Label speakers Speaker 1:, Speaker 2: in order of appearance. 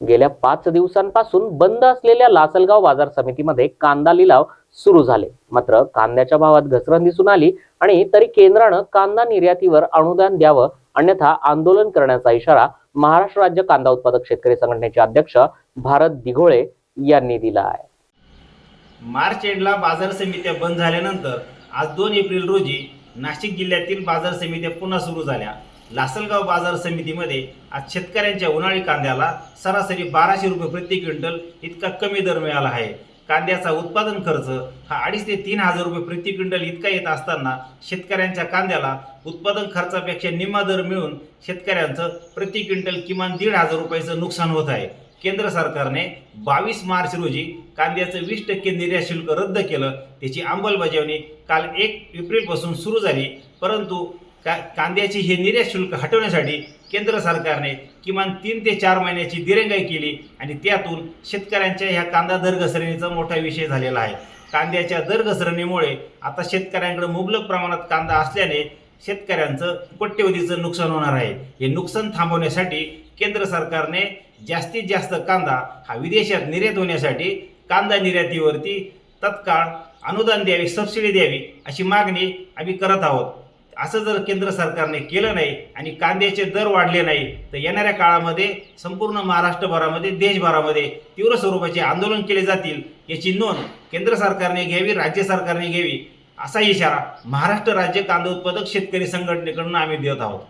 Speaker 1: गेल्या पाच दिवसांपासून बंद असलेल्या लासलगाव बाजार समितीमध्ये कांदा लिलाव सुरू झाले. मात्र कांद्याच्या भावात घसरण दिसून आली आणि तरी केंद्रानं कांदा निर्यातीवर अनुदान द्यावं अन्यथा आंदोलन करण्याचा इशारा महाराष्ट्र राज्य कांदा उत्पादक शेतकरी संघटनेचे अध्यक्ष भारत दिघोळे यांनी दिला आहे.
Speaker 2: मार्च एंडला बाजार समित्या बंद झाल्यानंतर आज दोन एप्रिल रोजी नाशिक जिल्ह्यातील बाजार समित्या पुन्हा सुरू झाल्या. लासलगाव बाजार समितीमध्ये आज शेतकऱ्यांच्या उन्हाळी कांद्याला सरासरी बाराशे रुपये प्रति क्विंटल इतका कमी दर मिळाला आहे. कांद्याचा उत्पादन खर्च हा अडीच ते तीन हजार रुपये प्रति क्विंटल इतका येत असताना शेतकऱ्यांच्या कांद्याला उत्पादन खर्चापेक्षा निम्मा दर मिळून शेतकऱ्यांचं प्रति क्विंटल किमान दीड हजार रुपयाचं नुकसान होत आहे. केंद्र सरकारने बावीस मार्च रोजी कांद्याचं वीस टक्के निर्यात शुल्क रद्द केलं. त्याची अंमलबजावणी काल एक एप्रिलपासून सुरू झाली परंतु का कांद्याची हे निर्यात शुल्क हटवण्यासाठी केंद्र सरकारने किमान तीन ते चार महिन्याची दिरंगाई केली आणि त्यातून शेतकऱ्यांच्या ह्या कांदा दर घसरणीचा मोठा विषय झालेला आहे. कांद्याच्या दर घसरणीमुळे आता शेतकऱ्यांकडे मुबलक प्रमाणात कांदा असल्याने शेतकऱ्यांचं कोट्यवधीचं नुकसान होणार आहे. हे नुकसान थांबवण्यासाठी केंद्र सरकारने जास्तीत जास्त कांदा हा विदेशात निर्यात होण्यासाठी कांदा निर्यातीवरती तत्काळ अनुदान द्यावे सबसिडी द्यावी अशी मागणी आम्ही करत आहोत. असं जर केंद्र सरकारने केलं नाही आणि कांद्याचे दर वाढले नाही तर येणाऱ्या काळामध्ये संपूर्ण महाराष्ट्रभरामध्ये देशभरामध्ये तीव्र स्वरूपाचे आंदोलन केले जातील याची नोंद केंद्र सरकारने घ्यावी राज्य सरकारने घ्यावी असा इशारा महाराष्ट्र राज्य कांदा उत्पादक शेतकरी संघटनेकडून आम्ही देत आहोत.